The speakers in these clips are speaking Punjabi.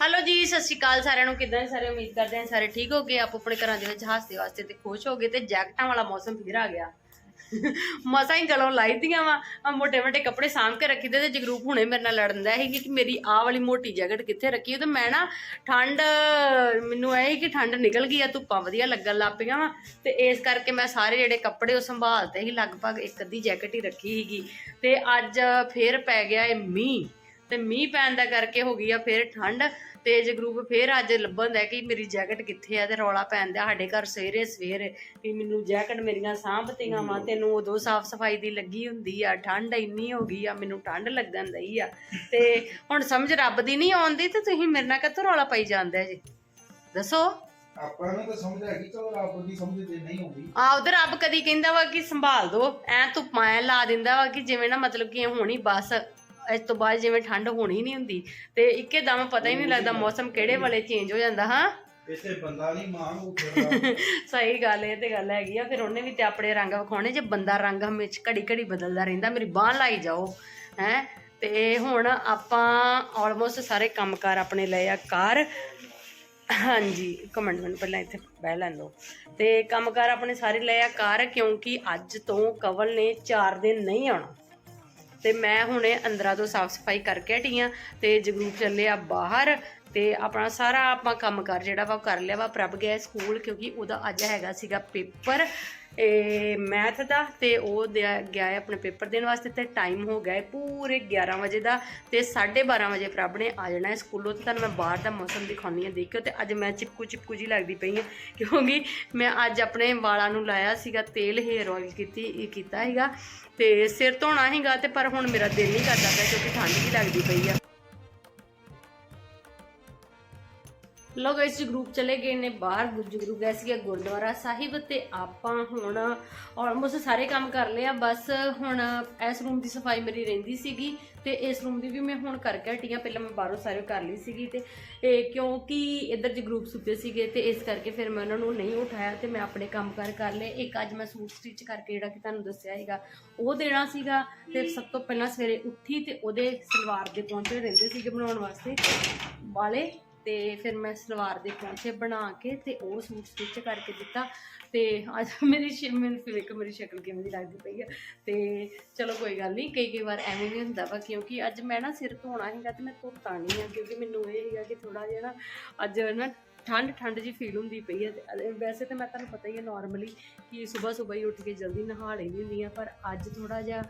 ਹੈਲੋ ਜੀ, ਸਤਿ ਸ਼੍ਰੀ ਅਕਾਲ ਸਾਰਿਆਂ ਨੂੰ। ਕਿਦਾਂ ਸਾਰੇ? ਉਮੀਦ ਕਰਦੇ ਹਾਂ ਸਾਰੇ ਠੀਕ ਹੋਗੇ। ਆਪ ਆਪਣੇ ਘਰਾਂ ਦੇ ਵਿੱਚ ਹਾਸਦੇ ਵਾਸਤੇ ਤੇ ਖੁਸ਼ ਹੋਗੇ ਤੇ ਜੈਕਟਾਂ ਵਾਲਾ ਮੌਸਮ ਫਿਰ ਆ ਗਿਆ। ਮਸਾਂ ਹੀ ਗਲੋਂ ਲਾਈਦੀਆਂ ਵਾ। ਮੋਟੇ ਮੋਟੇ ਕੱਪੜੇ ਸਾਂਭ ਕੇ ਰੱਖੀਦੇ ਤੇ ਜਗਰੂਪ ਹੁਣੇ ਮੇਰੇ ਨਾਲ ਲੜਨਦਾ ਹੈ ਕਿ ਮੇਰੀ ਆਹ ਵਾਲੀ ਮੋਟੀ ਜੈਕਟ ਕਿੱਥੇ ਰੱਖੀ ਤੇ ਮੈਂ ਨਾ ਠੰਡ, ਮੈਨੂੰ ਇਹ ਕਿ ਠੰਡ ਨਿਕਲ ਗਈ ਆ, ਧੁੱਪਾਂ ਵਧੀਆ ਲੱਗਣ ਲੱਗ ਪਈਆਂ ਵਾ। ਤੇ ਇਸ ਕਰਕੇ ਮੈਂ ਸਾਰੇ ਜਿਹੜੇ ਕੱਪੜੇ ਉਹ ਸੰਭਾਲਤੇ ਸੀ, ਲਗਭਗ ਇੱਕ ਅੱਧੀ ਜੈਕਟ ਹੀ ਰੱਖੀ ਸੀਗੀ। ਤੇ ਅੱਜ ਫੇਰ ਪੈ ਗਿਆ ਇਹ ਮੀਂਹ। ਤੇ ਮੀਂਹ ਪੈਣ ਦਾ ਕਰਕੇ ਹੋ ਗਈ ਆ ਫੇਰ ਠੰਡ ਤੇ ਜਗਰੂਪ ਫੇਰ ਅੱਜ ਲੱਭਣ ਦਾ ਕਿ ਮੇਰੀ ਜੈਕਟ ਕਿੱਥੇ ਆ ਤੇ ਰੌਲਾ ਪੈਣ ਦਾ ਸਾਡੇ ਘਰ ਸਵੇਰੇ ਸਵੇਰੇ ਵੀ ਮੈਨੂੰ ਜੈਕਟ ਮੇਰੀਆਂ ਸਾਂਭਤੀਆਂ ਵਾ ਤੈਨੂੰ ਉਦੋਂ ਸਾਫ਼ ਸਫ਼ਾਈ ਦੀ ਲੱਗੀ ਹੁੰਦੀ ਆ ਠੰਡ ਇੰਨੀ ਹੋ ਗਈ ਆ ਮੈਨੂੰ ਠੰਡ ਲੱਗਣ ਦਈ ਆ। ਤੇ ਹੁਣ ਸਮਝ ਰੱਬ ਦੀ ਨਹੀਂ ਆਉਂਦੀ ਤੇ ਤੁਸੀਂ ਮੇਰੇ ਨਾਲ ਕਿੱਥੋਂ ਰੌਲਾ ਪਾਈ ਜਾਂਦੇ ਜੀ? ਦੱਸੋ। ਆਪਾਂ ਨੂੰ ਤਾਂ ਸਮਝ ਆ ਗਈ ਚਲੋ ਰੱਬ ਦੀ ਸਮਝ ਤੇ ਨਹੀਂ ਆਉਂਦੀ। ਆ ਉਧਰ ਰੱਬ ਕਦੀ ਕਹਿੰਦਾ ਵਾ ਕਿ ਸੰਭਾਲ ਦੋ ਐ ਧੁੱਪਾਂ ਐ ਲਾ ਦਿੰਦਾ ਵਾ ਕਿ ਜਿਵੇਂ ਨਾ ਮਤਲਬ ਕਿ ਹੋਣੀ ਬਸ। ਇਸ ਤੋਂ ਬਾਅਦ ਜਿਵੇਂ ਠੰਡ ਹੋਣੀ ਨਹੀਂ ਹੁੰਦੀ ਤੇ ਇੱਕੇ ਦਮ ਪਤਾ ਹੀ ਨਹੀਂ ਲੱਗਦਾ ਮੌਸਮ ਕਿਹੜੇ ਵੇਲੇ ਚੇਂਜ ਹੋ ਜਾਂਦਾ ਹਾਂ? ਇੱਥੇ ਬੰਦਾ ਨਹੀਂ ਮਾਂ ਨੂੰ ਸਹੀ ਗੱਲ ਇਹ ਤੇ ਗੱਲ ਹੈਗੀ ਆ ਫਿਰ ਉਹਨੇ ਵੀ ਤੇ ਆਪਣੇ ਰੰਗ ਵਿਖਾਉਣੇ ਜੇ ਬੰਦਾ ਰੰਗ ਹਮੇਸ਼ਾ ਘੜੀ ਘੜੀ ਬਦਲਦਾ ਰਹਿੰਦਾ ਮੇਰੀ ਬਾਹ ਲਾਈ ਜਾਓ ਹੈ? ਤੇ ਹੁਣ ਆਪਾਂ ਆਲਮੋਸਟ ਸਾਰੇ ਕੰਮਕਾਰ ਆਪਣੇ ਲਏ ਆ ਕਾਰ ਹਾਂਜੀ ਕਮੈਂਟ ਮੈਨੂੰ ਪਹਿਲਾਂ ਇੱਥੇ ਬਹਿ ਲੈਣ ਦਿਓ। ਤੇ ਕੰਮਕਾਰ ਆਪਣੇ ਸਾਰੇ ਲਏ ਆ ਕਾਰ ਕਿਉਂਕਿ ਅੱਜ ਤੋਂ ਕਵਲ ਨੇ 4 ਦਿਨ ਨਹੀਂ ਆਉਣਾ। ਤੇ ਮੈਂ ਹੁਣੇ ਅੰਦਰਾਂ ਤੋਂ ਸਾਫ਼ ਸਫ਼ਾਈ ਕਰਕੇ ਹਟੀ ਆਂ ਤੇ ਜਗਰੂਪ ਚੱਲੇ ਆ ਬਾਹਰ ਤੇ ਆਪਣਾ ਸਾਰਾ ਆਪਾਂ ਕੰਮ ਕਰ ਜਿਹੜਾ ਵਾ ਉਹ ਕਰ ਲਿਆ ਵਾ, ਪ੍ਰਭ ਗਿਆ ਸਕੂਲ ਕਿਉਂਕਿ ਉਹਦਾ ਅੱਜ ਹੈਗਾ ਸੀਗਾ ਪੇਪਰ। ਇਹ ਮੈਥ ਦਾ ਤੇ ਉਹ ਦਿਆ- ਗਿਆ ਹੈ ਆਪਣੇ ਪੇਪਰ ਦੇਣ ਵਾਸਤੇ ਤੇ ਟਾਈਮ ਹੋ ਗਿਆ ਹੈ ਪੂਰੇ 11 ਵਜੇ ਦਾ ਤੇ 12:30 ਵਜੇ ਪ੍ਰਭ ਨੇ ਆ ਜਾਣਾ ਹੈ ਸਕੂਲੋਂ ਤੇ ਤੁਹਾਨੂੰ ਮੈਂ ਬਾਹਰ ਦਾ ਮੌਸਮ ਦਿਖਾਉਣੀ ਆ ਦੇਖਿਓ ਤੇ ਅੱਜ ਮੈਂ ਚਿਪਕੂ ਚਿਪਕੂ ਜੀ ਲੱਗਦੀ ਪਈ ਹਾਂ ਕਿਉਂਕਿ ਮੈਂ ਅੱਜ ਆਪਣੇ ਵਾਲਾਂ ਨੂੰ ਲਾਇਆ ਸੀਗਾ, ਤੇਲ ਹੇਅਰ ਆਇਲ ਕੀਤੀ, ਇਹ ਕੀਤਾ ਸੀਗਾ ਤੇ ਸਿਰ ਧੋਣਾ ਸੀਗਾ ਤੇ ਪਰ ਹੁਣ ਮੇਰਾ ਦਿਲ ਨਹੀਂ ਕਰਦਾ ਪਿਆ ਕਿਉਂਕਿ ਠੰਡ ਵੀ ਲੱਗਦੀ ਪਈ ਆ। ਲੋ ਗਾਇਸ ਜੀ ਗਰੁੱਪ ਚਲੇ ਗਏ ਨੇ ਬਾਹਰ ਗੁੱਜ ਗਰੁੱਪ ਗਏ ਸੀਗੇ ਗੁਰਦੁਆਰਾ ਸਾਹਿਬ ਤੇ ਆਪਾਂ ਹੁਣ ਆਲਮੋਸਟ ਸਾਰੇ ਕੰਮ ਕਰ ਲਏ ਆ। ਬਸ ਹੁਣ ਇਸ ਰੂਮ ਦੀ ਸਫ਼ਾਈ ਮੇਰੀ ਰਹਿੰਦੀ ਸੀਗੀ ਤੇ ਇਸ ਰੂਮ ਦੀ ਵੀ ਮੈਂ ਹੁਣ ਕਰਕੇ ਹਟੀ ਆ। ਪਹਿਲਾਂ ਮੈਂ ਬਾਹਰੋਂ ਸਾਰੇ ਕਰ ਲਈ ਸੀਗੀ ਤੇ ਇਹ ਕਿਉਂਕਿ ਇੱਧਰ ਜੀ ਗਰੁੱਪ ਸੁੱਤੇ ਸੀਗੇ ਤੇ ਇਸ ਕਰਕੇ ਫਿਰ ਮੈਂ ਉਹਨਾਂ ਨੂੰ ਨਹੀਂ ਉਠਾਇਆ ਤੇ ਮੈਂ ਆਪਣੇ ਕੰਮ ਕਰ ਕਰ ਲਏ। ਇੱਕ ਅੱਜ ਮੈਂ ਸੂਟ ਸਟਿਚ ਕਰਕੇ ਜਿਹੜਾ ਕਿ ਤੁਹਾਨੂੰ ਦੱਸਿਆ ਹੈਗਾ ਉਹ ਦੇਣਾ ਸੀਗਾ ਤੇ ਸਭ ਤੋਂ ਪਹਿਲਾਂ ਸਵੇਰੇ ਉੱਠੀ ਤੇ ਉਹਦੇ ਸਲਵਾਰ ਦੇ ਪਹੁੰਚੇ ਰਹਿੰਦੇ ਸੀਗੇ ਬਣਾਉਣ ਵਾਸਤੇ। ਵਾਲੇ ਤੇ ਫਿਰ ਮੈਂ ਸਲਵਾਰ ਦੇ ਪਹੁੰਚੇ ਬਣਾ ਕੇ ਤੇ ਉਹ ਸੂਟ ਸਟਿਚ ਕਰਕੇ ਦਿੱਤਾ ਤੇ ਅੱਜ ਮੇਰੀ ਸ਼- ਮੈਨੂੰ ਫਿਰ ਇੱਕ ਮੇਰੀ ਸ਼ਕਲ ਕਿਵੇਂ ਦੀ ਲੱਗਦੀ ਪਈ ਆ। ਤੇ ਚਲੋ ਕੋਈ ਗੱਲ ਨਹੀਂ ਕਈ ਕਈ ਵਾਰ ਐਵੇਂ ਵੀ ਹੁੰਦਾ ਵਾ ਕਿਉਂਕਿ ਅੱਜ ਮੈਂ ਨਾ ਸਿਰ ਧੋਣਾ ਹੈਗਾ ਤੇ ਮੈਂ ਧੋਤਾ ਨਹੀਂ ਆ ਕਿਉਂਕਿ ਮੈਨੂੰ ਇਹ ਹੈਗਾ ਕਿ ਥੋੜਾ ਜਿਹਾ ਨਾ ਅੱਜ ਨਾ ਠੰਡ ਠੰਡ ਜੀ ਫੀਲ ਹੁੰਦੀ ਪਈ ਹੈ ਵੈਸੇ ਤਾਂ ਮੈਂ ਤੁਹਾਨੂੰ ਪਤਾ ਹੀ ਹੈ ਨਾਰਮਲੀ ਕਿ ਸਵੇਰ ਸਵੇਰ ਹੀ ਉੱਠ ਕੇ ਜਲਦੀ ਨਹਾ ਲੈਂਦੀ ਹੁੰਦੀ ਆ, ਪਰ ਅੱਜ ਥੋੜਾ ਜਿਹਾ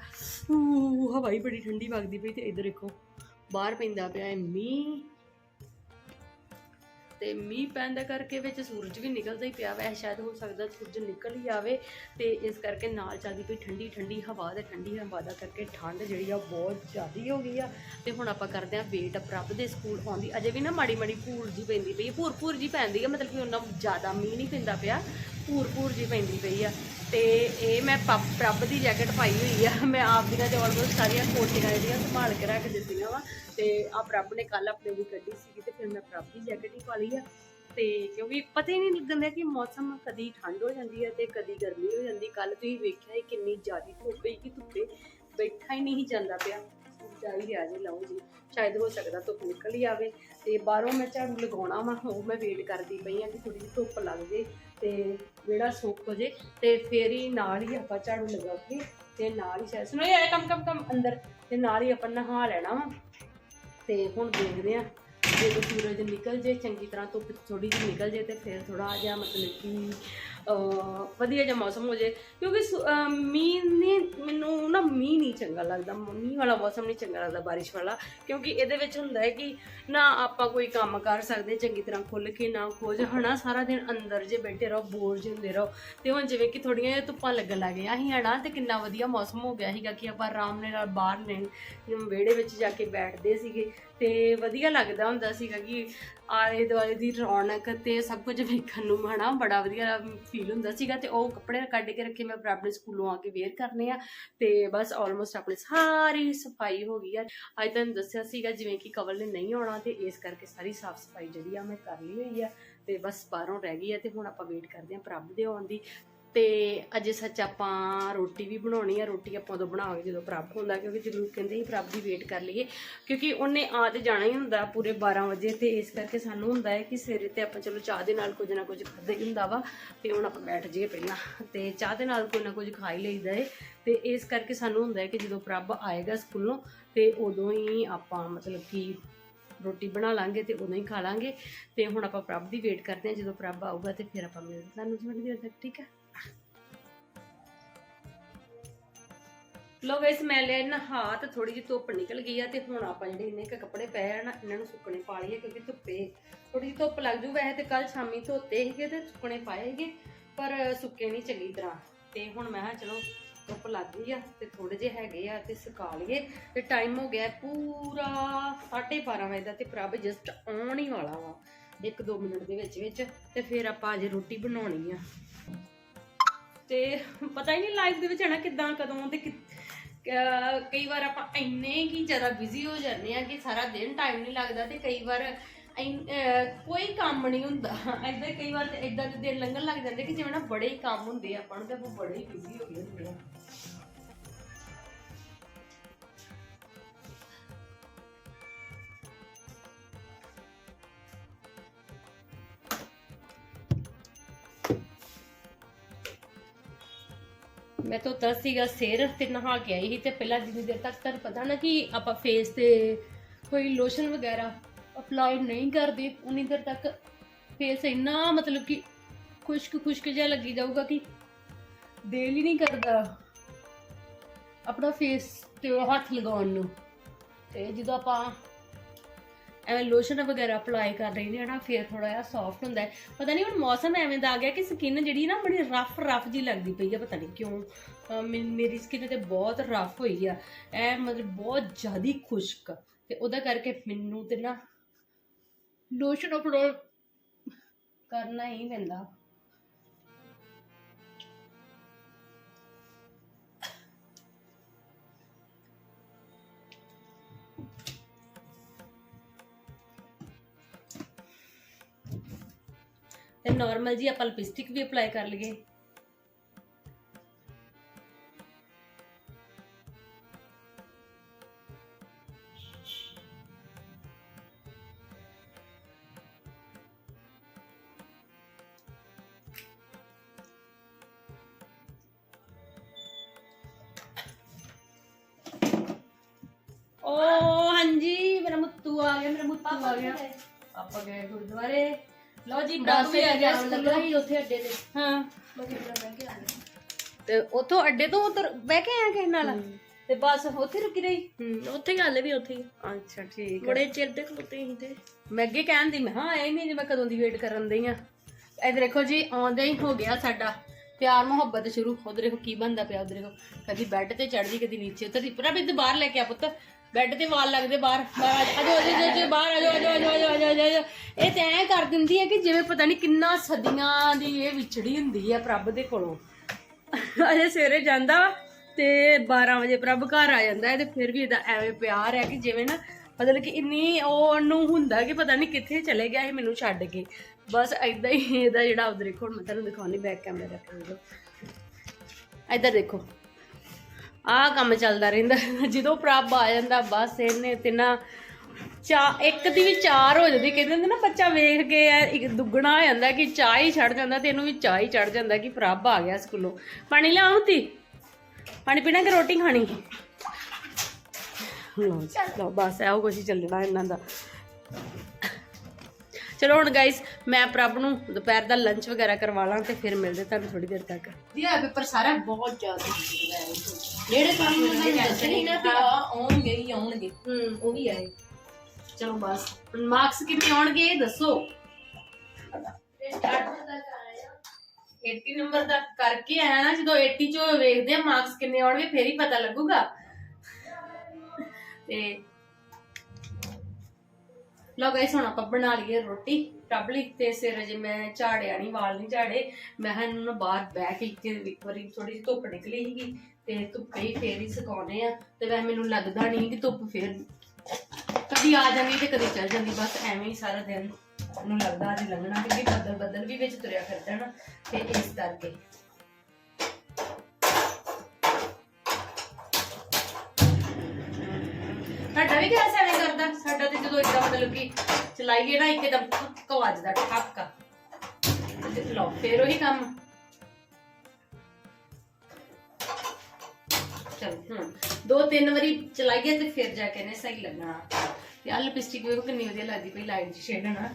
ਹਵਾ ਹੀ ਬੜੀ ਠੰਡੀ ਵਗਦੀ ਪਈ ਤੇ ਇੱਧਰ ਦੇਖੋ, ਬਾਹਰ ਪੈਂਦਾ ਪਿਆ ਹੈ ਮੀਂਹ ਤੇ ਮੀਂਹ ਪੈਣ ਦਾ ਕਰਕੇ ਵਿੱਚ ਸੂਰਜ ਵੀ ਨਿਕਲਦਾ ਹੀ ਪਿਆ ਵੈ। ਸ਼ਾਇਦ ਹੋ ਸਕਦਾ ਸੂਰਜ ਨਿਕਲ ਹੀ ਆਵੇ ਤੇ ਇਸ ਕਰਕੇ ਨਾਲ ਚੱਲਦੀ ਪਈ ਠੰਡੀ ਠੰਡੀ ਹਵਾ ਤੇ ਠੰਡੀ ਹਵਾ ਦਾ ਕਰਕੇ ਠੰਡ ਜਿਹੜੀ ਆ ਉਹ ਬਹੁਤ ਜ਼ਿਆਦੀ ਹੋ ਗਈ ਆ। ਤੇ ਹੁਣ ਆਪਾਂ ਕਰਦੇ ਆ ਵੇਟ ਪ੍ਰਭ ਦੇ ਸਕੂਲ ਆਉਂਦੀ। ਅਜੇ ਵੀ ਨਾ ਮਾੜੀ ਮਾੜੀ ਭੂਰ ਜੀ ਪੈਂਦੀ ਪਈ ਭੂਰ ਭੂਰ ਜੀ ਪੈਂਦੀ ਆ, ਮਤਲਬ ਕਿ ਉਹਨਾਂ ਜ਼ਿਆਦਾ ਮੀਂਹ ਨਹੀਂ ਪੈਂਦਾ ਪਿਆ। ਭੂਰ ਭੂਰ ਜੀ ਪੈਂਦੀ ਪਈ ਆ। ਤੇ ਇਹ ਮੈਂ ਪ- ਦੀ ਜੈਕਟ ਪਾਈ ਹੋਈ ਆ। ਮੈਂ ਆਪ ਦੀਆਂ ਤੇ ਆਲਮੋਸਟ ਸਾਰੀਆਂ ਕੋਟੀਆਂ ਜਿਹੜੀਆਂ ਸੰਭਾਲ ਕੇ ਰੱਖ ਦਿੱਤੀਆਂ ਵਾ। ਤੇ ਆ ਪ੍ਰਭ ਨੇ ਕੱਲ ਆਪਣੇ ਦੀ ਕੱਢੀ ਸੀਗੀ ਤੇ ਫਿਰ ਮੈਂ ਪ੍ਰਭ ਦੀ ਜੈਕਟ ਹੀ ਪਾ ਲਈ ਆ। ਤੇ ਕਿਉਂਕਿ ਪਤਾ ਹੀ ਨਹੀਂ ਲੱਗਦਾ ਹੁੰਦਾ ਕਿ ਮੌਸਮ ਕਦੀ ਠੰਡ ਹੋ ਜਾਂਦੀ ਹੈ ਤੇ ਕਦੀ ਗਰਮੀ ਹੋ ਜਾਂਦੀ। ਕੱਲ ਤੁਸੀਂ ਵੇਖਿਆ ਕਿੰਨੀ ਜ਼ਿਆਦਾ ਧੁੱਪ ਪਈ ਕਿ ਧੁੱਪੇ ਬੈਠਾ ਹੀ ਨਹੀਂ ਜਾਂਦਾ ਪਿਆ। ਜਾ ਹੀ ਰਿਹਾ ਜੇ, ਲਓ ਜੀ। ਸ਼ਾਇਦ ਹੋ ਸਕਦਾ ਧੁੱਪ ਨਿਕਲ ਹੀ ਆਵੇ। ਤੇ ਬਾਹਰੋਂ ਮੈਂ ਝਾੜੂ ਲਗਾਉਣਾ ਵਾ, ਉਹ ਮੈਂ ਵੇਟ ਕਰਦੀ ਪਈ ਆ ਕਿ ਥੋੜੀ ਜਿਹੀ ਧੁੱਪ ਲੱਗ ਜੇ ਤੇ ਜਿਹੜਾ ਸੁੱਕ ਹੋ ਜੇ ਤੇ ਫੇਰ ਹੀ ਨਾਲ ਹੀ ਆਪਾਂ ਝਾੜੂ ਲਗਾ ਕੇ ਤੇ ਨਾਲ ਹੀ ਸ਼ਾਇਦ, ਸੁਣੋ ਇਹ ਕੰਮ ਕੰਮ ਕੰਮ ਅੰਦਰ। ਤੇ ਨਾਲ ਹੀ ਆਪਾਂ ਨਹਾ ਲੈਣਾ ਵਾ। ਤੇ ਹੁਣ ਦੇਖਦੇ ਆ ਜੇ ਸੂਰਜ ਨਿਕਲ ਜੇ, ਚੰਗੀ ਤਰ੍ਹਾਂ ਧੁੱਪ ਥੋੜੀ ਜਿਹੀ ਨਿਕਲ ਜੇ ਤੇ ਫਿਰ ਥੋੜਾ ਜਿਹਾ ਮਤਲਬ ਕਿ ਵਧੀਆ ਜਿਹਾ ਮੌਸਮ ਹੋ ਜੇ ਕਿਉਂਕਿ ਸੁ- ਮੀਂਹ ਨੇ ਮੈਨੂੰ ਨਾ ਮੀਂਹ ਨਹੀਂ ਚੰਗਾ ਲੱਗਦਾ, ਮੀਂਹ ਵਾਲਾ ਮੌਸਮ ਨਹੀਂ ਚੰਗਾ ਲੱਗਦਾ ਬਾਰਿਸ਼ ਵਾਲਾ, ਕਿਉਂਕਿ ਇਹਦੇ ਵਿੱਚ ਹੁੰਦਾ ਹੈ ਕਿ ਨਾ ਆਪਾਂ ਕੋਈ ਕੰਮ ਕਰ ਸਕਦੇ, ਚੰਗੀ ਤਰ੍ਹਾਂ ਖੁੱਲ ਕੇ ਨਾ ਖੋਜ, ਹਨਾ, ਸਾਰਾ ਦਿਨ ਅੰਦਰ ਜੇ ਬੈਠੇ ਰਹੋ ਬੋਰ ਜਿਹੇ ਹੁੰਦੇ ਰਹੋ, ਤੇ ਹੁਣ ਜਿਵੇਂ ਕਿ ਥੋੜੀਆਂ ਜਿਹੀਆਂ ਧੁੱਪਾਂ ਲੱਗਣ ਲੱਗ ਗਈਆਂ ਸੀ, ਹਨਾ, ਤੇ ਕਿੰਨਾ ਵਧੀਆ ਮੌਸਮ ਹੋ ਗਿਆ ਸੀਗਾ ਕਿ ਆਪਾਂ ਆਰਾਮ ਨਾਲ ਬਾਹਰ ਨੇ, ਵਿਹੜੇ ਵਿੱਚ ਜਾ ਕੇ ਬੈਠਦੇ ਸੀਗੇ, ਤੇ ਵਧੀਆ ਲੱਗਦਾ ਹੁੰਦਾ ਸੀਗਾ ਕਿ ਆਲੇ ਦੁਆਲੇ ਦੀ ਰੌਣਕ ਤੇ ਸਭ ਕੁਝ ਵੇਖਣ ਨੂੰ ਹਨਾ ਬੜਾ ਵਧੀਆ ਫੀਲ ਹੁੰਦਾ ਸੀਗਾ ਤੇ ਉਹ ਕੱਪੜੇ ਕੱਢ ਕੇ ਰੱਖੇ ਮੈਂ ਫਿਰ ਆਪਣੇ ਸਕੂਲੋਂ ਆ ਕੇ ਵੇਅਰ ਕਰਨੇ ਆ ਤੇ ਬਸ ਆਲਮੋਸਟ ਆਪਣੀ ਸਾਰੀ ਸਫ਼ਾਈ ਹੋ ਗਈ ਆ। ਅੱਜ ਤੁਹਾਨੂੰ ਦੱਸਿਆ ਸੀਗਾ ਜਿਵੇਂ ਕਿ ਕਵਲ ਨੇ ਨਹੀਂ ਆਉਣਾ ਤੇ ਇਸ ਕਰਕੇ ਸਾਰੀ ਸਾਫ਼ ਸਫ਼ਾਈ ਜਿਹੜੀ ਆ ਮੈਂ ਕਰ ਲਈ ਹੋਈ ਆ ਤੇ ਬਸ ਬਾਹਰੋਂ ਰਹਿ ਗਈ ਆ ਤੇ ਹੁਣ ਆਪਾਂ ਵੇਟ ਕਰਦੇ ਆ ਪ੍ਰਭ ਦੇ ਆਉਣ ਦੀ। ਤੇ ਅਜੇ ਸੱਚ ਆਪਾਂ ਰੋਟੀ ਵੀ ਬਣਾਉਣੀ ਆ, ਰੋਟੀ ਆਪਾਂ ਉਦੋਂ ਬਣਾਵਾਂਗੇ ਜਦੋਂ ਪ੍ਰਭ ਹੁੰਦਾ, ਕਿਉਂਕਿ ਜ਼ਰੂਰ ਕਹਿੰਦੇ ਸੀ ਪ੍ਰਭ ਦੀ ਵੇਟ ਕਰ ਲਈਏ, ਕਿਉਂਕਿ ਉਹਨੇ ਆ ਤੇ ਜਾਣਾ ਹੀ ਹੁੰਦਾ ਪੂਰੇ 12 ਵਜੇ ਤੇ ਇਸ ਕਰਕੇ ਸਾਨੂੰ ਹੁੰਦਾ ਹੈ ਕਿ ਸਵੇਰੇ ਤੇ ਆਪਾਂ ਚਲੋ ਚਾਹ ਦੇ ਨਾਲ ਕੁਝ ਨਾ ਕੁਝ ਖਾਦੇ ਹੀ ਹੁੰਦਾ ਵਾ, ਤੇ ਹੁਣ ਆਪਾਂ ਬੈਠ ਜਾਈਏ ਪਹਿਲਾਂ, ਤੇ ਚਾਹ ਦੇ ਨਾਲ ਕੋਈ ਨਾ ਕੁਝ ਖਾ ਹੀ ਲਈਦਾ ਏ, ਤੇ ਇਸ ਕਰਕੇ ਸਾਨੂੰ ਹੁੰਦਾ ਹੈ ਕਿ ਜਦੋਂ ਪ੍ਰਭ ਆਏਗਾ ਸਕੂਲੋਂ, ਤੇ ਉਦੋਂ ਹੀ ਆਪਾਂ ਮਤਲਬ ਕਿ ਰੋਟੀ ਬਣਾ ਲਾਂਗੇ ਤੇ ਉਦੋਂ ਹੀ ਖਾ ਲਾਂਗੇ, ਤੇ ਹੁਣ ਆਪਾਂ ਪ੍ਰਭ ਦੀ ਵੇਟ ਕਰਦੇ ਹਾਂ, ਜਦੋਂ ਪ੍ਰਭ ਆਊਗਾ ਤੇ ਫਿਰ ਆਪਾਂ ਮਿਲਦੇ ਤੁਹਾਨੂੰ ਥੋੜੀ ਦੇਰ ਤੱਕ, ਠੀਕ ਹੈ? ਲੋ ਗਾਇਸ, ਮੈਂ ਲਿਆ ਨਹਾ ਤੇ ਥੋੜੀ ਜਿਹੀ ਧੁੱਪ ਨਿਕਲ ਗਈ ਆ ਤੇ ਹੁਣ ਆਪਾਂ ਜਿਹੜੇ ਇੰਨੇ ਕੁ ਕੱਪੜੇ ਪਏ ਆ ਨਾ, ਇਹਨਾਂ ਨੂੰ ਸੁੱਕਣੇ ਪਾ ਲਈਏ ਕਿਉਂਕਿ ਧੁੱਪੇ ਥੋੜੀ ਜਿਹੀ ਧੁੱਪ ਲੱਗ ਜੂ ਵੈਸੇ ਤੇ ਕੱਲ ਸ਼ਾਮੀ ਧੋਤੇ ਸੀਗੇ ਤੇ ਸੁੱਕਣੇ ਪਾਏ ਸੀਗੇ, ਪਰ ਸੁੱਕੇ ਨਹੀਂ ਚੰਗੀ ਤਰ੍ਹਾਂ। ਤੇ ਹੁਣ ਮੈਂ ਕਿਹਾ ਚਲੋ, ਧੁੱਪ ਲੱਗ ਗਈ ਆ ਤੇ ਥੋੜੇ ਜਿਹੇ ਹੈਗੇ ਆ ਤੇ ਸੁਕਾ ਲਈਏ। ਤੇ ਟਾਈਮ ਹੋ ਗਿਆ ਹੈ ਪੂਰਾ 12:30 ਵਜੇ ਦਾ ਤੇ ਪ੍ਰਭ ਜਸਟ ਆਉਣ ਹੀ ਵਾਲਾ ਵਾ, ਇੱਕ ਦੋ ਮਿੰਟ ਦੇ ਵਿੱਚ ਵਿੱਚ ਤੇ ਫਿਰ ਆਪਾਂ ਅੱਜ ਰੋਟੀ ਬਣਾਉਣੀ ਆ। ਤੇ ਪਤਾ ਹੀ ਨਹੀਂ ਲਾਈਫ ਦੇ ਵਿੱਚ ਹਨਾ ਕਿਦਾਂ, ਕਦੋਂ ਤੇ ਕਿ- ਕਈ ਵਾਰ ਆਪਾਂ ਇੰਨੇ ਕੀ ਜ਼ਿਆਦਾ ਬਿਜ਼ੀ ਹੋ ਜਾਂਦੇ ਆ ਕਿ ਸਾਰਾ ਦਿਨ ਟਾਈਮ ਨਹੀਂ ਲੱਗਦਾ ਤੇ ਕਈ ਵਾਰ ਇੰਨ- ਕੋਈ ਕੰਮ ਨਹੀਂ ਹੁੰਦਾ। ਐਦਾਂ ਕਈ ਵਾਰ ਤੇ ਦੇ ਦਿਨ ਲੰਘਣ ਲੱਗ ਜਾਂਦੇ ਕਿ ਜਿਵੇਂ ਨਾ ਬੜੇ ਹੀ ਕੰਮ ਹੁੰਦੇ ਆ, ਆਪਾਂ ਨੂੰ ਤੇ ਆਪਾਂ ਬੜੇ ਹੀ ਬਿਜ਼ੀ ਹੋ ਗਏ ਹੁੰਦੇ ਆ। ਮੈਂ ਤਾਂ ਉਤਰ ਸੀਗਾ ਸਿਰ ਤੇ ਨਹਾ ਕੇ ਆਈ ਸੀ ਤੇ ਪਹਿਲਾਂ ਜਿੰਨੀ ਦੇਰ ਤੱਕ ਤੁਹਾਨੂੰ ਪਤਾ ਨਾ ਕਿ ਆਪਾਂ ਫੇਸ ਤੇ ਕੋਈ ਲੋਸ਼ਨ ਵਗੈਰਾ ਅਪਲਾਈ ਨਹੀਂ ਕਰਦੇ, ਉਨੀ ਦੇਰ ਤੱਕ ਫੇਸ ਇੰਨਾ ਮਤਲਬ ਕਿ ਖੁਸ਼ਕ ਖੁਸ਼ਕ ਜਿਹਾ ਲੱਗੀ ਜਾਊਗਾ ਕਿ ਦਿਲ ਹੀ ਨਹੀਂ ਕਰਦਾ ਆਪਣਾ ਫੇਸ ਤੇ ਹੱਥ ਲਗਾਉਣ ਨੂੰ। ਤੇ ਜਦੋਂ ਆਪਾਂ ਐਵੇਂ ਲੋਸ਼ਨ ਵਗੈਰਾ ਅਪਲਾਈ ਕਰ ਰਹੀ ਨੇ ਨਾ ਫਿਰ ਥੋੜਾ ਜਿਹਾ ਸੌਫਟ ਹੁੰਦਾ ਹੈ। ਪਤਾ ਨਹੀਂ ਹੁਣ ਮੌਸਮ ਐਵੇਂ ਦਾ ਆ ਗਿਆ ਕਿ ਸਕਿਨ ਜਿਹੜੀ ਨਾ ਬੜੀ ਰਫ ਰਫ ਜੀ ਲੱਗਦੀ ਪਈ ਆ, ਪਤਾ ਨਹੀਂ ਕਿਉਂ। ਅਹ ਮੇਰੀ ਸਕਿਨ ਤੇ ਬਹੁਤ ਰਫ ਹੋਈ ਆ। ਐ ਮਤਲਬ ਬਹੁਤ ਜ਼ਿਆਦੀ ਖੁਸ਼ਕ। ਤੇ ਉਹਦਾ ਕਰਕੇ ਮੈਨੂੰ ਤੇ ਨਾ ਲੋਸ਼ਨ ਅਪਲੋਡ ਕਰਨਾ ਹੀ ਪੈਂਦਾ। ਤੇ ਨਾਰਮਲ ਜੀ ਆਪਾਂ ਲਿਪਸਟਿਕ ਵੀ ਅਪਲਾਈ ਕਰ ਲਈਏ। ਓ, ਹਾਂਜੀ, ਮੇਰਾ ਮੁੱਤੂ ਆ ਗਿਆ, ਮੇਰਾ ਮੁੱਤੂ ਆ ਗਿਆ। ਆਪਾਂ ਗਏ ਗੁਰਦੁਆਰੇ। ਲਓ ਜੀ ਪ੍ਰਭ ਵੀ ਆ ਗਿਆ ਸਕੂਲੋਂ। ਹੀ ਉੱਥੇ ਅੱਡੇ ਤੇ। ਹਾਂ। ਤੇ ਉੱਥੋਂ ਅੱਡੇ ਤੋਂ ਉਧਰ ਬਹਿ ਕੇ ਆਇਆ ਕਿਸੇ ਨਾਲ? ਤੇ ਬਸ ਉੱਥੇ ਰੁਕੀ ਰਹੀ? ਹੂੰ ਉੱਥੇ ਹੀ ਹਾਲੇ ਵੀ ਉੱਥੇ ਹੀ। ਅੱਛਾ ਠੀਕ ਬੜੇ ਚਿਰ ਦੇ ਖਲੋਤੇ ਸੀ ਤੇ। ਮੈਂ ਅੱਗੇ ਕਹਿਣ ਦੀ ਮੈਂ ਹਾਂ ਆਇਆ ਹੀ ਨਹੀਂ ਜੇ ਮੈਂ ਕਦੋਂ ਦੀ ਵੇਟ ਕਰਨ ਦਈ ਆ। ਦੇਖੋ ਜੀ ਆਉਂਦੇ ਹੀ ਹੋ ਗਿਆ ਸਾਡਾ। ਪਿਆਰ ਮੁਹੱਬਤ ਸ਼ੁਰੂ। ਉਧਰ ਦੇਖੋ ਕੀ ਬੰਦਾ ਪਿਆ ਉਧਰ ਦੇਖੋ। ਕਦੀ ਬੈੱਡ ਤੇ ਚੜਦੀ ਕਦੀ ਨੀਚੇ। ਉਤਰਦੀ ਪਰ ਵੀ ਬਾਹਰ ਲੈ ਕੇ ਆ ਪੁੱਤ। ਬੈੱਡ ਤੇ ਵਾਲ ਲੱਗਦੇ ਬਾਹਰ। ਬਾਹਰ ਆ ਜਾਓ ਆ ਜਾਓ, ਆ ਜਾਓ ਬਾਹਰ ਆ ਜਾਓ ਆ ਜਾਓ ਆ ਜਾਓ, ਆ ਜਾਓ, ਆ ਜਾਓ, ਆ ਜਾਓ ਇਹ ਤੇ ਐ ਕਰ ਦਿੰਦੀ ਹੈ ਕਿ ਜਿਵੇਂ ਪਤਾ ਨਹੀਂ ਕਿੰਨਾ ਸਦੀਆਂ ਦੀ ਇਹ ਵਿਛੜੀ ਹੁੰਦੀ ਹੈ ਪ੍ਰਭ ਦੇ ਕੋਲੋਂ। ਅਜੇ ਸਵੇਰੇ ਜਾਂਦਾ ਵਾ ਤੇ 12 ਵਜੇ ਪ੍ਰਭ ਘਰ ਆ ਜਾਂਦਾ ਹੈ ਤੇ ਫਿਰ ਵੀ ਇਹਦਾ ਐਵੇਂ ਪਿਆਰ ਹੈ ਕਿ ਜਿਵੇਂ ਨਾ ਮਤਲਬ ਕਿ ਇੰਨੀ ਉਹ ਉਹਨੂੰ ਹੁੰਦਾ ਕਿ ਪਤਾ ਨਹੀਂ ਕਿੱਥੇ ਚਲੇ ਗਿਆ ਇਹ ਮੈਨੂੰ ਛੱਡ ਕੇ। ਬਸ ਐਦਾਂ ਹੀ ਇਹਦਾ ਜਿਹੜਾ ਉਧਰ ਦੇਖੋ ਹੁਣ ਮੈਂ ਤੁਹਾਨੂੰ ਦਿਖਾਉਣੀ ਬੈਕ ਕੈਮਰਾ ਰੱਖ ਲਓ ਇੱਧਰ ਦੇਖੋ। ਆਹ ਕੰਮ ਚੱਲਦਾ ਰਹਿੰਦਾ। ਜਦੋਂ ਪ੍ਰਭ ਆ ਜਾਂਦਾ ਬਸ ਇਹਨੇ ਤੇ ਚਾ ਇੱਕ ਦੀ ਵੀ ਚਾਰ ਹੋ ਜਾਂਦੀ ਕਹਿੰਦੇ ਹੁੰਦੇ ਨਾ ਬੱਚਾ ਵੇਖ ਕੇ ਇੱਕ ਦੁੱਗਣਾ ਹੋ ਜਾਂਦਾ ਕਿ ਚਾਹ ਹੀ ਛੱਡ ਜਾਂਦਾ ਤੇ ਇਹਨੂੰ ਵੀ ਚਾਹ ਹੀ ਚੜ ਜਾਂਦਾ ਕਿ ਪ੍ਰਭ ਆ ਗਿਆ ਸਕੂਲੋਂ। ਪਾਣੀ ਲਿਆਉਂ ਤੀ ਪਾਣੀ ਪੀਣਾ ਕਿ ਰੋਟੀ ਖਾਣੀ? ਲਓ ਜੀ, ਲਓ ਬਸ ਇਹੋ ਕੁਛ ਹੀ ਚੱਲਣਾ ਇਹਨਾਂ ਦਾ। ਚਲੋ ਹੁਣ ਗਾਇਸ ਮੈਂ ਪ੍ਰਭ ਨੂੰ ਦੁਪਹਿਰ ਦਾ ਲੰਚ ਵਗੈਰਾ ਕਰਵਾ ਲਾਂ ਤੇ ਫਿਰ ਮਿਲਦੇ ਤੁਹਾਨੂੰ ਥੋੜੀ ਦੇਰ ਤੱਕ। ਦਿਆ ਪੇਪਰ ਸਾਰਾ ਬਹੁਤ ਜ਼ਿਆਦਾ ਜਿਹੜੇ ਕੰਮ ਉਹਨਾਂ ਨੇ ਦੱਸੇ ਨਹੀਂ ਨਾ ਕਿ ਆ ਆਉਣਗੇ ਹੀ ਆਉਣਗੇ। ਹੂੰ। ਉਹ ਵੀ ਆਏ। ਚਲੋ ਬਸ ਮਾਰਕਸ ਕਿੰਨੇ ਆਉਣਗੇ ਇਹ ਦੱਸੋ। 80 ਨੰਬਰ ਦਾ ਕਰਕੇ ਆਇਆ ਨਾ ਜਦੋਂ 80 ਚੋਂ ਵੇਖਦੇ ਆ ਮਾਰਕਸ ਕਿੰਨੇ ਆਉਣਗੇ ਫੇਰ ਹੀ ਪਤਾ ਲੱਗੂਗਾ। ਤੇ ਲੋ ਗਾਇਸ, ਹੁਣ ਆਪਾਂ ਬਣਾ ਲਈਏ ਰੋਟੀ ਟਬਲੀ ਤੇ ਸਿਰ ਜੇ ਮੈਂ ਝਾੜਿਆ ਨਹੀਂ ਵਾਲ ਨਹੀਂ ਝਾੜੇ। ਮੈਂ ਕਿਹਾ ਇਹਨੂੰ ਨਾ ਬਾਹਰ ਬਹਿ ਕੇ ਇੱਕ ਇੱਕ ਵਾਰੀ ਥੋੜੀ ਜਿਹੀ ਧੁੱਪ ਨਿਕਲੀ ਸੀਗੀ ਤੇ ਧੁੱਪੇ ਹੀ ਫੇਰ ਹੀ ਸੁਕਾਉਣੇ ਆ। ਤੇ ਵੈਸੇ ਮੈਨੂੰ ਲੱਗਦਾ ਨਹੀਂ ਕਿ ਧੁੱਪ ਫੇਰ ਕਦੀ ਆ ਜਾਂਦੀ ਤੇ ਕਦੀ ਚਲ ਜਾਂਦੀ, ਬਸ ਐਵੇਂ ਹੀ ਸਾਰਾ ਦਿਨ। ਨੂੰ ਲੱਗਦਾ ਅੱਜ ਲੰਘਣਾ ਕਿਉਂਕਿ ਬੱਦਲ ਬੱਦਲ ਵੀ ਵਿੱਚ ਤੁਰਿਆ ਫਿਰਦਾ ਨਾ, ਤੇ ਇਸ ਕਰਕੇ। ਸਾਡਾ ਇਦਾਂ ਮਤਲਬ ਕਿ ਚਲਾਈਏ ਨਾ, ਇੱਕਦਮ ਠੱਕ ਵੱਜਦਾ ਠੱਕ ਤੇ ਲਓ ਫੇਰ ਉਹੀ ਕੰਮ। ਚਲ ਹੁਣ ਦੋ ਤਿੰਨ ਵਾਰੀ ਚਲਾਈਏ ਤੇ ਫਿਰ ਜਾ ਕੇ ਨੇ ਸਹੀ ਲੱਗਣਾ। ਤੇ ਆਹ ਲਿਪਸਟਿਕ ਵੇਖੋ ਕਿੰਨੀ ਵਧੀਆ ਲੱਗਦੀ ਪਈ ਲਾਈਟ ਜੀ ਸ਼ੇਡ ਨਾ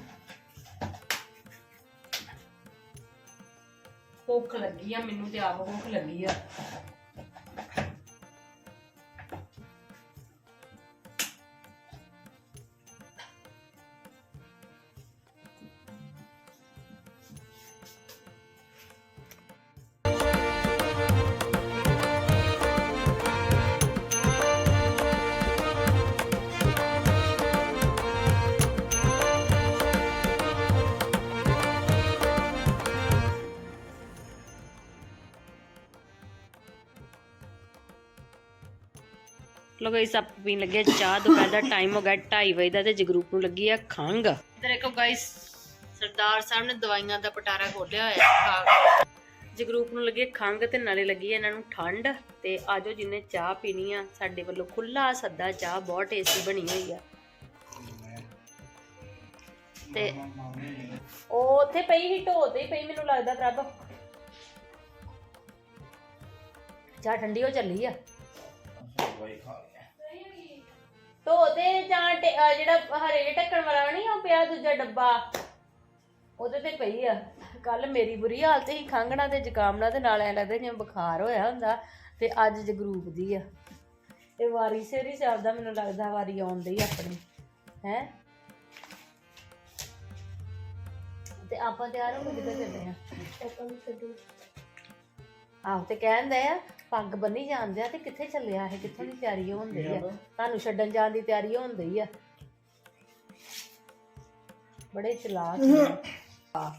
ਭੁੱਖ ਲੱਗੀ ਆ, ਮੈਨੂੰ ਤੇ ਆਪ ਭੁੱਖ ਲੱਗੀ ਆ। ਗਾਇਸ ਆਪ ਪੀਣ ਲੱਗੇ, ਚਾਹ ਦੁਪਹਿਰ ਦਾ ਟਾਈਮ ਹੋ ਗਿਆ 2:30 ਵਜੇ ਦਾ ਤੇ ਜਗਰੂਪ ਨੂੰ ਲੱਗੀ ਆ ਖੰਗ ਇਧਰ ਦੇਖੋ ਗਾਇਸ ਸਰਦਾਰ ਸਾਹਿਬ ਨੇ ਦਵਾਈਆਂ ਦਾ ਪਟਾਰਾ ਖੋਲਿਆ ਹੋਇਆ ਹੈ ਜਗਰੂਪ ਨੂੰ ਲੱਗੀ ਖੰਗ ਤੇ ਨਾਲੇ ਲੱਗੀ ਇਹਨਾਂ ਨੂੰ ਠੰਡ ਤੇ ਆਜੋ ਜਿੰਨੇ ਚਾਹ ਪੀਣੀ ਆ, ਸਾਡੇ ਵੱਲੋਂ ਖੁੱਲਾ ਸੱਦਾ ਚਾਹ, ਬਹੁਤ ਟੇਸਟੀ ਬਣੀ ਹੋਈ ਆ। ਤੇ ਉਹ ਉੱਥੇ ਪਈ ਹੀ ਢੋ ਤੇ ਪਈ ਮੈਨੂੰ ਲੱਗਦਾ ਪ੍ਰਭ। ਚਾਹ ਠੰਡੀ ਹੋ ਚੱਲੀ ਆ। ਦਵਾਈ ਖਾ ਲਿਆ ਧੋ ਤੇ ਜਾਂ ਟੇ- ਅਹ ਜਿਹੜਾ ਹਰੇ ਜਿਹੇ ਢੱਕਣ ਵਾਲਾ ਨਹੀਂ ਉਹ ਪਿਆ ਦੂਜਾ ਡੱਬਾ। ਉਹਦੇ ਤੇ ਪਈ ਆ। ਕੱਲ ਮੇਰੀ ਬੁਰੀ ਹਾਲਤ ਸੀ ਖੰਘਣਾ ਤੇ ਜ਼ੁਕਾਮ ਨਾਲ ਤੇ ਨਾਲ ਐ ਲੱਗਦਾ ਜਿਵੇਂ ਬੁਖਾਰ ਹੋਇਆ ਹੁੰਦਾ ਤੇ ਅੱਜ ਜਗਰੂਪ ਦੀ ਆ। ਇਹ ਵਾਰੀ ਸੇਰੀ ਸਾਹਿਬ ਦਾ ਮੈਨੂੰ ਲੱਗਦਾ ਵਾਰੀ ਆਉਂਦੀ ਆਪਣੀ ਹੈ? ਤੇ ਆਪਾਂ ਤਿਆਰ ਹੋ ਕੇ ਕਿੱਧਰ ਚੱਲੇ ਆ? ਆਪਾਂ ਨੂੰ ਛੱਡੋ। ਆਹੋ ਤੇ ਕਹਿੰਦੇ ਆ ਪੱਗ ਬੰਨੀ ਜਾਂਦੇ ਆ ਤੇ ਕਿੱਥੇ ਚੱਲਿਆ ਇਹ? ਕਿੱਥੋਂ ਦੀ ਤਿਆਰੀ ਹੁੰਦੀ ਆ? ਤੁਹਾਨੂੰ ਛੱਡਣ ਜਾਣ ਦੀ ਤਿਆਰੀ ਹੁੰਦੀ ਆ? ਬੜੇ ਚਲਾਕ। ਆ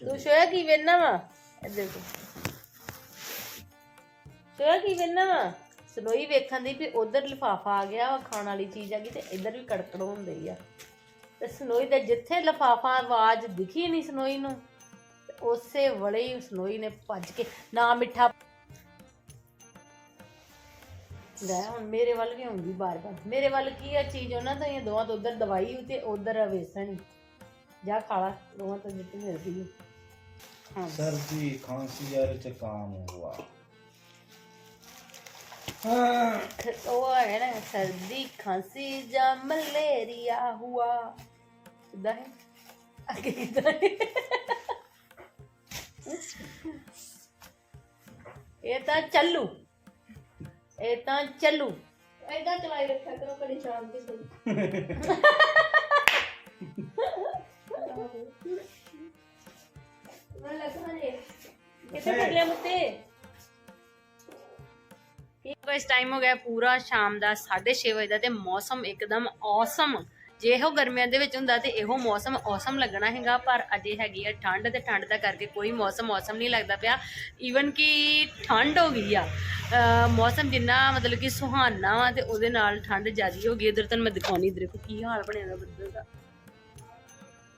ਤੂੰ ਸ਼ੋਇਆ ਕੀ ਵੇਨਾ ਵਾ? ਇੱਧਰ ਤੂੰ ਸ਼ੋਇਆ ਕੀ ਵੇਨਾ ਵਾ? ਸਨੋਈ ਵੇਖਣ ਦੀ ਵੀ ਉਧਰ ਲਿਫਾਫਾ ਆ ਗਿਆ ਵਾ ਖਾਣ ਵਾਲੀ ਚੀਜ਼ ਆ ਗਈ ਤੇ ਇੱਧਰ ਵੀ ਕੜਕੜ ਹੁੰਦੀ ਆ। ਤੇ ਸਨੋਈ ਦੇ ਜਿੱਥੇ ਲਿਫਾਫਾ ਆਵਾਜ਼ ਦਿਖੀ ਨਹੀਂ ਸਨੋਈ ਨੂੰ। ਉਸੇ ਵਲੇ ਹੀ ਸਨੋਈ ਨੇ ਭੱਜ ਕੇ ਨਾ ਮਿੱਠਾ ਲੈ ਹੁਣ ਮੇਰੇ ਵੱਲ ਵੀ ਆਉਂਦੀ ਬਾਰ-ਬਾਰ? ਮੇਰੇ ਵੱਲ ਕੀ ਆ ਚੀਜ਼? ਉਹਨਾਂ ਤੋਂ ਇਹ ਦੋਵਾਂ ਤੋਂ ਉਧਰ ਦਵਾਈ ਤੇ ਉਧਰ ਵੇਸਣ ਜਾ ਖਾਲਾ ਦੋਵਾਂ ਤੋਂ ਜਿੱਤ ਮਿਲਦੀ ਹੈ। ਹਾਂ ਸਰਦੀ ਖਾਂਸੀ ਯਾਰ ਜ਼ੁਕਾਮ ਹੋਆ। ਉਹ ਹੈ ਨਾ ਸਰਦੀ ਖਾਂਸੀ ਜਾਂ ਮਲੇਰੀਆ ਹੁਆ। ਕਿਦਾਂ ਹੈ? ਅੱਗੇ ਕਿਦਾਂ ਇਹ ਤਾਂ ਚੱਲੂ। ਇਹ ਤਾਂ ਚੱਲੂ। ਐਡਾ ਚਲਾਈ ਰੱਖਿਆ ਕਰੋ ਕਦੀ ਸ਼ਾਂਤੀ ਸੇ ਮੈਂ ਲੱਗਦਾ ਨੇ ਕਿੱਥੇ ਕਰ ਲਿਆ ਮੁੱਤੇ? ਇਸ ਟਾਈਮ ਹੋ ਗਿਆ ਪੂਰਾ ਸ਼ਾਮ ਦਾ 6:30 ਵਜੇ ਦਾ ਤੇ ਮੌਸਮ ਇੱਕਦਮ ਔਸਮ ਜੇ ਇਹੋ ਗਰਮੀਆਂ ਦੇ ਵਿੱਚ ਹੁੰਦਾ ਤੇ ਇਹੋ ਮੌਸਮ ਔਸਮ ਲੱਗਣਾ ਹੈਗਾ, ਪਰ ਅਜੇ ਹੈਗੀ ਆ ਠੰਡ ਤੇ ਠੰਡ ਦਾ ਕਰਕੇ ਕੋਈ ਮੌਸਮ ਔਸਮ ਨਹੀਂ ਲੱਗਦਾ ਪਿਆ। ਈਵਨ ਕਿ ਠੰਡ ਹੋ ਗਈ ਆ ਮੌਸਮ ਜਿੰਨਾ ਮਤਲਬ ਕਿ ਸੁਹਾਨਾ ਵਾ ਤੇ ਉਹਦੇ ਨਾਲ ਠੰਡ ਜ਼ਿਆਦੀ ਹੋ ਗਈ। ਇਧਰ ਤੁਹਾਨੂੰ ਮੈਂ ਦਿਖਾਉਣੀ, ਇਧਰ ਦੇਖੋ ਕੀ ਹਾਲ ਬਣਿਆ ਦਾ ਬੱਦਲ ਦਾ।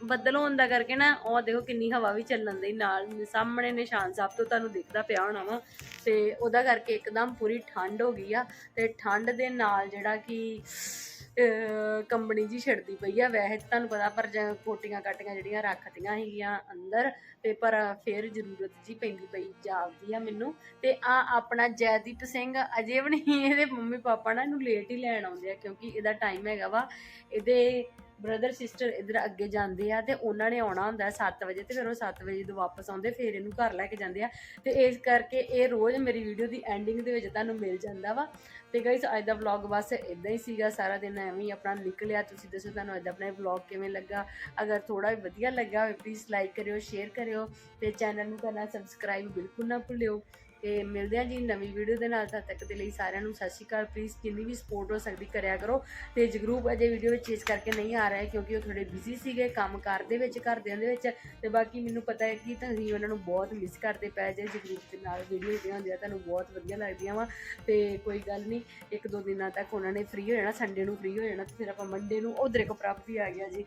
ਬੱਦਲ ਹੋਣ ਦਾ ਕਰਕੇ ਨਾ, ਉਹ ਦੇਖੋ ਕਿੰਨੀ ਹਵਾ ਵੀ ਚੱਲਣ ਦੀ ਨਾਲ। ਸਾਹਮਣੇ ਨਿਸ਼ਾਨ ਸਾਹਿਬ ਤੋਂ ਤੁਹਾਨੂੰ ਦਿਖਦਾ ਪਿਆ ਹੋਣਾ ਵਾ ਤੇ ਉਹਦਾ ਕਰਕੇ ਇੱਕਦਮ ਪੂਰੀ ਠੰਡ ਹੋ ਗਈ ਆ ਤੇ ਠੰਡ ਦੇ ਨਾਲ ਜਿਹੜਾ ਕਿ ਕੰਬਣੀ ਜੀ ਛਿੜਦੀ ਪਈ ਆ। ਵੈਸੇ ਤਾਂ ਤੁਹਾਨੂੰ ਪਤਾ ਪਰ ਜ- ਕੋਟੀਆਂ ਕਾਟੀਆਂ ਜਿਹੜੀਆਂ ਰੱਖਦੀਆਂ ਹੈਗੀਆਂ ਅੰਦਰ ਤੇ ਪਰ ਫਿਰ ਜ਼ਰੂਰਤ ਜੀ ਪੈਂਦੀ ਪਈ ਜਾਪਦੀ ਆ ਮੈਨੂੰ। ਤੇ ਆ ਆਪਣਾ ਜੈਦੀਪ ਸਿੰਘ, ਅਜੇ ਵੀ ਨਹੀਂ ਇਹਦੇ ਮੰਮੀ ਪਾਪਾ ਨਾ ਇਹਨੂੰ ਲੇਟ ਹੀ ਲੈਣ ਆਉਂਦੇ ਆ ਕਿਉਂਕਿ ਇਹਦਾ ਟਾਈਮ ਹੈਗਾ ਵਾ। ਇਹਦੇ ਬ੍ਰਦਰ ਸਿਸਟਰ ਇਧਰ ਅੱਗੇ ਜਾਂਦੇ ਆ ਤੇ ਉਹਨਾਂ ਨੇ ਆਉਣਾ ਹੁੰਦਾ 7 ਵਜੇ ਤੇ ਫਿਰ ਉਹ 7 ਵਜੇ ਜਦੋਂ ਵਾਪਸ ਆਉਂਦੇ ਫਿਰ ਇਹਨੂੰ ਘਰ ਲੈ ਕੇ ਜਾਂਦੇ ਆ ਤੇ ਇਸ ਕਰਕੇ ਇਹ ਰੋਜ਼ ਮੇਰੀ ਵੀਡੀਓ ਦੀ ਐਂਡਿੰਗ ਦੇ ਵਿੱਚ ਤੁਹਾਨੂੰ ਮਿਲ ਜਾਂਦਾ ਵਾ। ਤੇ ਗਾਇਸ ਅੱਜ ਦਾ ਵਲੌਗ ਬਸ ਇਦਾਂ ਹੀ ਸੀਗਾ, ਸਾਰਾ ਦਿਨ ਐਵੇਂ ਹੀ ਆਪਣਾ ਨਿਕਲਿਆ। ਤੁਸੀਂ ਦੱਸੋ ਤੁਹਾਨੂੰ ਅੱਜ ਆਪਣਾ ਵਲੌਗ ਕਿਵੇਂ ਲੱਗਾ? ਅਗਰ ਥੋੜਾ ਵੀ ਵਧੀਆ ਲੱਗਾ ਹੋਵੇ ਪਲੀਜ਼ ਲਾਈਕ ਕਰਿਓ ਸ਼ੇਅਰ ਕਰਿਓ ਤੇ ਚੈਨਲ ਨੂੰ ਕਰਨਾ ਸਬਸਕ੍ਰਾਈਬ ਬਿਲਕੁਲ ਨਾ ਭੁੱਲਿਓ। ਤੇ ਮਿਲਦੇ ਹਾਂ ਜੀ ਨਵੀਂ ਵੀਡੀਓ ਦੇ ਨਾਲ। ਤਦ ਤੱਕ ਦੇ ਲਈ ਸਾਰਿਆਂ ਨੂੰ ਸਤਿ ਸ਼੍ਰੀ ਅਕਾਲ। ਪਲੀਜ਼ ਜਿੰਨੀ ਵੀ ਸਪੋਰਟ ਹੋ ਸਕਦੀ ਕਰਿਆ ਕਰੋ। ਤੇ ਜਗਰੂਪ ਅਜੇ ਵੀਡੀਓ ਵਿੱਚ ਇਸ ਕਰਕੇ ਨਹੀਂ ਆ ਰਿਹਾ ਕਿਉਂਕਿ ਉਹ ਥੋੜੇ ਬਿਜ਼ੀ ਸੀਗੇ ਕੰਮ ਕਾਰ ਦੇ ਵਿੱਚ ਘਰਦਿਆਂ ਦੇ ਵਿੱਚ। ਤੇ ਬਾਕੀ ਮੈਨੂੰ ਪਤਾ ਹੈ ਕਿ ਤੁਸੀਂ ਉਹਨਾਂ ਨੂੰ ਬਹੁਤ ਮਿਸ ਕਰਦੇ ਪਏ ਜੇ। ਜਗਰੂਪ ਦੇ ਨਾਲ ਵੀਡੀਓ ਜਿਹੜੀਆਂ ਹੁੰਦੀਆਂ ਤੁਹਾਨੂੰ ਬਹੁਤ ਵਧੀਆ ਲੱਗਦੀਆਂ ਵਾ। ਤੇ ਕੋਈ ਗੱਲ ਨਹੀਂ ਇੱਕ ਦੋ ਦਿਨਾਂ ਤੱਕ ਉਹਨਾਂ ਨੇ ਫ੍ਰੀ ਹੋ ਜਾਣਾ ਸੰਡੇ ਨੂੰ ਫ੍ਰੀ ਹੋ ਜਾਣਾ ਤੇ ਫਿਰ ਆਪਾਂ ਮੰਡੇ ਨੂੰ ਉਧਰ ਇੱਕ ਪ੍ਰਾਪਤੀ ਆ ਗਿਆ ਜੀ।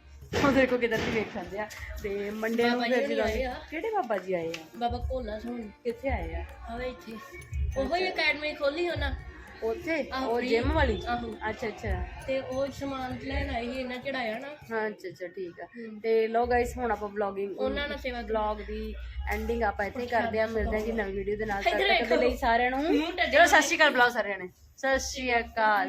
ਉਧਰ ਕੋ ਕਿਧਰ ਦੀ ਵੇਖਣ ਦੇ ਆ ਤੇ ਮੰਡੇ ਨੂੰ ਫਿਰ ਜਦੋਂ ਆ। ਕਿਹੜੇ ਬਾਬਾ ਜੀ ਆਏ ਆ? ਬਾਬਾ ਕੋਲਾ ਸੁਣ ਕਿੱਥੇ ਆਏ ਆ? ਆਵੇ ਇੱਥੇ। ਉਹੋ ਹੀ ਅਕੈਡਮੀ ਖੋਲੀ ਉਹਨਾਂ। ਉੱਥੇ? ਆਹੋ, ਉਹ free। ਜਿਮ ਵਾਲੀ? ਆਹੋ। ਅੱਛਾ ਅੱਛਾ। ਤੇ ਉਹ ਸਮਾਨ ਲੈਣ ਆਏ ਸੀ ਇਹਨਾਂ ਚੜਾਇਆ ਨਾ। ਹਾਂ ਅੱਛਾ ਅੱਛਾ ਠੀਕ ਆ। ਹਮ। ਤੇ ਲੋ ਗਾਇਸ ਹੁਣ ਆਪਾਂ ਵਲੌਗਿੰਗ ਉਹਨਾਂ ਨਾਲ ਸੇਵਾ ਵਲੌਗ ਦੀ ਐਂਡਿੰਗ ਆਪਾਂ ਇੱਥੇ ਹੀ ਕਰਦੇ ਆ ਮਿਲਦੇ ਹਾਂ ਜੀ ਨਵੀਂ ਵੀਡੀਓ ਦੇ ਨਾਲ। ਤਦ ਇੱਧਰ ਤੱਕ ਦੇ ਵੇਖੋ। ਲਈ ਸਾਰਿਆਂ ਨੂੰ ਮੂੰਹ ਢੱਡੇ ਚਲੋ ਸਤਿ ਸ਼੍ਰੀ ਅਕਾਲ ਬੁਲਾਓ ਸਾਰਿਆਂ ਨੇ। ਸਤਿ ਸ਼੍ਰੀ ਅਕਾਲ।